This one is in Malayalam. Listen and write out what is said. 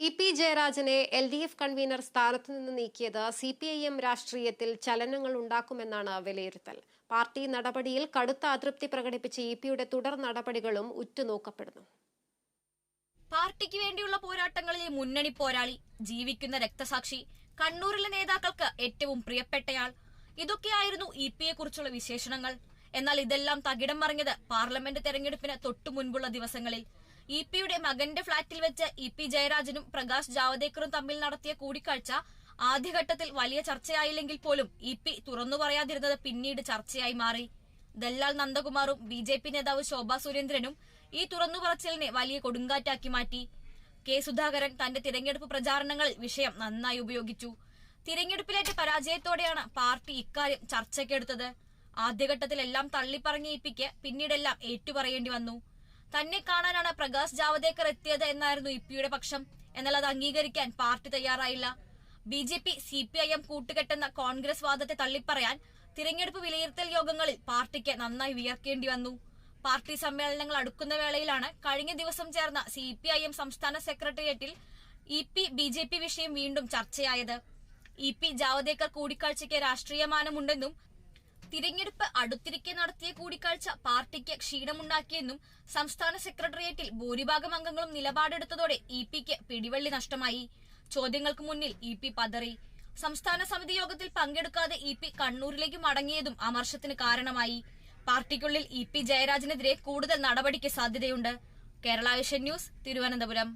ഇ പി ജയരാജനെ എൽ ഡി എഫ് കൺവീനർ സ്ഥാനത്തു നിന്ന് നീക്കിയത് സി പി ഐ എം രാഷ്ട്രീയത്തിൽ ചലനങ്ങൾ ഉണ്ടാക്കുമെന്നാണ് വിലയിരുത്തൽ. പാർട്ടി നടപടിയിൽ കടുത്ത അതൃപ്തി പ്രകടിപ്പിച്ച ഇ പിയുടെ തുടർ നടപടികളും ഉറ്റുനോക്കപ്പെടുന്നു. പാർട്ടിക്ക് വേണ്ടിയുള്ള പോരാട്ടങ്ങളിലെ മുന്നണി പോരാളി ജീവിക്കുന്ന രക്തസാക്ഷി കണ്ണൂരിലെ നേതാക്കൾക്ക് ഏറ്റവും പ്രിയപ്പെട്ടയാൾ. ഇതൊക്കെയായിരുന്നു ഇ പിയെ കുറിച്ചുള്ള വിശേഷണങ്ങൾ. എന്നാൽ ഇതെല്ലാം തകിടം മറിഞ്ഞത് പാർലമെന്റ് തെരഞ്ഞെടുപ്പിന് തൊട്ടു മുൻപുള്ള ദിവസങ്ങളിൽ. ഇ പിയുടെ മകന്റെ ഫ്ളാറ്റിൽ വെച്ച് ഇ പി ജയരാജനും പ്രകാശ് ജാവദേക്കറും തമ്മിൽ നടത്തിയ കൂടിക്കാഴ്ച ആദ്യഘട്ടത്തിൽ വലിയ ചർച്ചയായില്ലെങ്കിൽ പോലും ഇ പി തുറന്നു പറയാതിരുന്നത് പിന്നീട് ചർച്ചയായി മാറി. ദല്ലാൽ നന്ദകുമാറും ബി ജെ പി നേതാവ് ശോഭാ സുരേന്ദ്രനും ഈ തുറന്നു പറച്ചിലിനെ വലിയ കൊടുങ്കാറ്റാക്കി മാറ്റി. കെ സുധാകരൻ തന്റെ തിരഞ്ഞെടുപ്പ് പ്രചാരണങ്ങളിൽ വിഷയം നന്നായി ഉപയോഗിച്ചു. തിരഞ്ഞെടുപ്പിലേറ്റ പരാജയത്തോടെയാണ് പാർട്ടി ഇക്കാര്യം ചർച്ചയ്ക്കെടുത്തത്. ആദ്യഘട്ടത്തിലെല്ലാം തള്ളിപ്പറഞ്ഞ ഇപ്പിക്ക് പിന്നീടെല്ലാം ഏറ്റുപറയേണ്ടി വന്നു. തന്നെ കാണാനാണ് പ്രകാശ് ജാവദേക്കർ എത്തിയത് എന്നായിരുന്നു ഇപ്പിയുടെ പക്ഷം. എന്നാൽ അത് അംഗീകരിക്കാൻ പാർട്ടി തയ്യാറായില്ല. B J P C P I M കൂട്ടുകെട്ടെന്ന Congress വാദത്തെ തള്ളിപ്പറയാൻ തിരഞ്ഞെടുപ്പ് വിലയിരുത്തൽ യോഗങ്ങളിൽ പാർട്ടിക്ക് നന്നായി വിയർക്കേണ്ടി വന്നു. പാർട്ടി സമ്മേളനങ്ങൾ അടുക്കുന്ന വേളയിലാണ് കഴിഞ്ഞ ദിവസം ചേർന്ന സി പി ഐ എം സംസ്ഥാന സെക്രട്ടേറിയറ്റിൽ E P B J P വിഷയം വീണ്ടും ചർച്ചയായത്. ഇ പി ജാവദേക്കർ കൂടിക്കാഴ്ചയ്ക്ക് രാഷ്ട്രീയമാനമുണ്ടെന്നും തിരഞ്ഞെടുപ്പ് അടുത്തിരിക്കെ നടത്തിയ കൂടിക്കാഴ്ച പാർട്ടിക്ക് ക്ഷീണമുണ്ടാക്കിയെന്നും സംസ്ഥാന സെക്രട്ടേറിയറ്റിൽ ഭൂരിഭാഗം അംഗങ്ങളും നിലപാടെടുത്തതോടെ ഇ പിക്ക് പിടിവള്ളി നഷ്ടമായി. ചോദ്യങ്ങൾക്ക് മുന്നിൽ ഇ പി പതറി. സംസ്ഥാന സമിതി യോഗത്തിൽ പങ്കെടുക്കാതെ ഇ പി കണ്ണൂരിലേക്ക് മടങ്ങിയതും അമർഷത്തിന് കാരണമായി. പാർട്ടിക്കുള്ളിൽ ഇ പി ജയരാജനെതിരെ കൂടുതൽ നടപടിക്ക് സാധ്യതയുണ്ട്. Kerala vision news Thiruvananthapuram.